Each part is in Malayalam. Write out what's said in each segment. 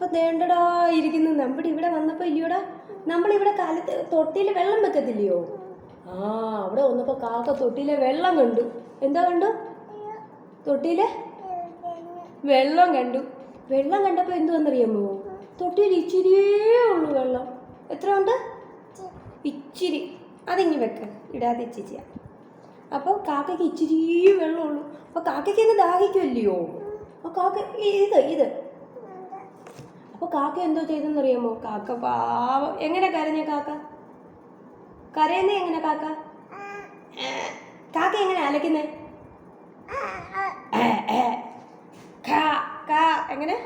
അപ്പൊ വേണ്ടടാ ഇരിക്കുന്നു. നമ്മുടെ ഇവിടെ വന്നപ്പോ ഇല്ലയോടാ നമ്മളിവിടെ കാലത്ത് തൊട്ടിയിൽ വെള്ളം വെക്കത്തില്ലയോ? ആ അവിടെ വന്നപ്പോൾ കാക്ക തൊട്ടിയിലെ വെള്ളം കണ്ടു. എന്താ കണ്ടു? തൊട്ടിയിലെ വെള്ളം കണ്ടു. വെള്ളം കണ്ടപ്പോൾ എന്തുവെന്നറിയാമോ? തൊട്ടിയിൽ ഇച്ചിരിയേ ഉള്ളൂ വെള്ളം. എത്ര ഉണ്ട്? ഇച്ചിരി. അതിങ്ങി വെക്ക. ഇടാതെ ഇച്ചിരിയാ. അപ്പോൾ കാക്കയ്ക്ക് ഇച്ചിരിയേ വെള്ളമുള്ളൂ. അപ്പോൾ കാക്കയ്ക്ക് അങ്ങ് ദാഹിക്കുമല്ലയോ അപ്പോൾ കാക്ക ഇത് ഇത്. അപ്പോൾ കാക്ക എന്തോ ചെയ്തെന്നറിയാമോ? കാക്ക പാവം. എങ്ങനെ കരഞ്ഞ കാക്ക? കരയുന്നേ എങ്ങനെ കാക്ക? കാക്ക എങ്ങനെ അലക്കുന്നേ എങ്ങനെ.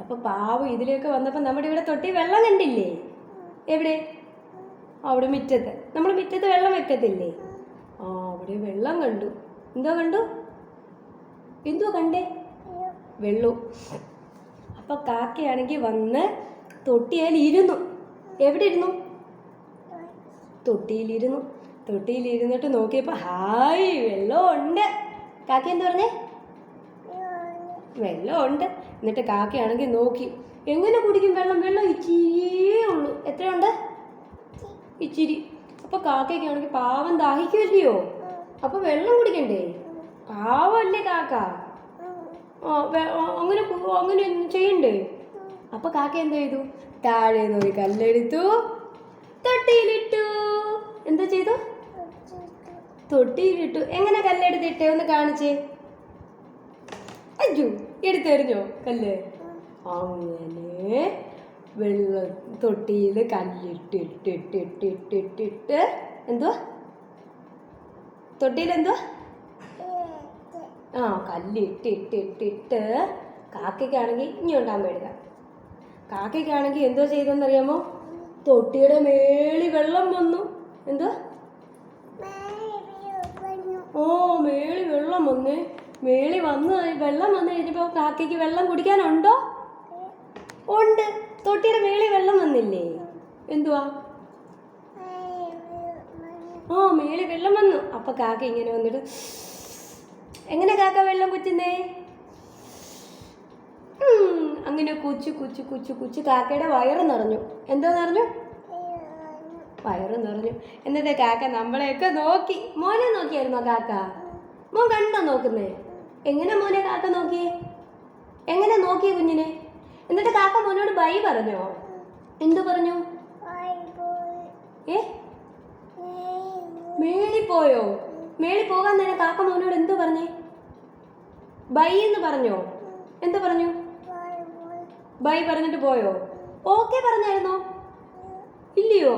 അപ്പൊ പാവം ഇതിലേക്ക് വന്നപ്പോ നമ്മുടെ ഇവിടെ തൊട്ടി വെള്ളം കണ്ടില്ലേ? എവിടെ? അവിടെ മുറ്റത്ത്. നമ്മൾ മുറ്റത്ത് വെള്ളം വെക്കത്തില്ലേ? ആ അവിടെ വെള്ളം കണ്ടു. എന്തോ കണ്ടു? എന്തോ കണ്ടേ? വെള്ളവും അപ്പൊ കാക്കയാണെങ്കിൽ വന്ന് തൊട്ടിയാൽ ഇരുന്നു എവിടെ ഇരുന്നു തൊട്ടിയിലിരുന്നു. തൊട്ടിയിലിരുന്നിട്ട് നോക്കിയപ്പോ ഹായ് വെള്ളം ഉണ്ട് കാക്ക എന്താ പറഞ്ഞേ? വെള്ളം ഉണ്ട് എന്നിട്ട് കാക്കയാണെങ്കിൽ നോക്കി എങ്ങനെ കുടിക്കും വെള്ളം? വെള്ളം ഇച്ചിരിയേ ഉള്ളൂ. എത്രയുണ്ട്? ഇച്ചിരി. അപ്പൊ കാക്കയ്ക്കാണെങ്കിൽ പാവം ദാഹിക്കുമല്ലയോ അപ്പൊ വെള്ളം കുടിക്കണ്ടേ? പാവല്ലേ കാക്ക? അങ്ങനെ അങ്ങനെ ചെയ്യണ്ടേ? അപ്പൊ കാക്ക എന്ത് ചെയ്തു? താഴെ നിന്ന് ഒരു കല്ലെടുത്തു. തൊട്ടിയിലിട്ടു. എന്താ ചെയ്തു? തൊട്ടിയിലിട്ടു. എങ്ങനെ കല്ലെടുത്തിട്ടേ? ഒന്ന് കാണിച്ചേ. അയ്യോ എടുത്തെറിഞ്ഞോ കല്ല്? അങ്ങനെ വെള്ള തൊട്ടിയിൽ കല്ലിട്ടിട്ടിട്ടിട്ടിട്ടിട്ടിട്ട് എന്തുവാ? തൊട്ടിയിൽ എന്തുവാ ആ കല്ലിട്ട് ഇട്ട് ഇട്ട് ഇട്ട് കാക്കയ്ക്കാണെങ്കിൽ ഇനി ഉണ്ടാൻ പേടുക കാക്കയ്ക്കാണെങ്കിൽ എന്തോ ചെയ്തെന്നറിയാമോ? തൊട്ടിയുടെ മേളി വെള്ളം വന്നു. എന്തോ ഓ മേളി വെള്ളം വന്ന്. മേളി വന്ന് വെള്ളം വന്നു കഴിഞ്ഞപ്പോൾ കാക്കയ്ക്ക് വെള്ളം കുടിക്കാനുണ്ടോ? ഉണ്ട്. തൊട്ടിയുടെ മേളി വെള്ളം വന്നില്ലേ? എന്തുവാ? ആ മേളി വെള്ളം വന്നു. അപ്പൊ കാക്ക ഇങ്ങനെ വന്നിട്ട് എങ്ങനെ കാക്ക വെള്ളം കുറ്റുന്നേ അങ്ങനെ കുച്ചു കുച്ചു കുച്ചു കുച്ചു കാക്കയുടെ വയറ് നിറഞ്ഞു. എന്തോ നിറഞ്ഞു? വയറ് നിറഞ്ഞു. എന്നിട്ട് കാക്ക നമ്മളെയൊക്കെ നോക്കി. മോനെ നോക്കിയായിരുന്നോ കാക്ക? മോൻ കണ്ടോ നോക്കുന്നേ. എങ്ങനെ മോനെ കാക്ക നോക്കിയേ? എങ്ങനെ നോക്കിയ കുഞ്ഞിനെ? എന്നിട്ട് കാക്ക മോനോട് ബൈ പറഞ്ഞോ? എന്തു പറഞ്ഞു? ഏ? മേളി പോയോ മേളി പോകാൻ നേരം കാക്ക മോനോട് എന്തു പറഞ്ഞേ? ബൈ എന്ന് പറഞ്ഞോ? എന്തു പറഞ്ഞു? ബൈ പറഞ്ഞിട്ട് പോയോ? ഓക്കെ പറഞ്ഞായിരുന്നോ? ഇല്ലയോ?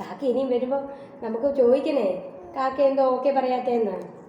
കാക്ക ഇനിയും വരുമ്പോ നമുക്ക് ചോദിക്കണേ. കാക്ക എന്തോ ഓക്കെ പറയാത്തേന്ന്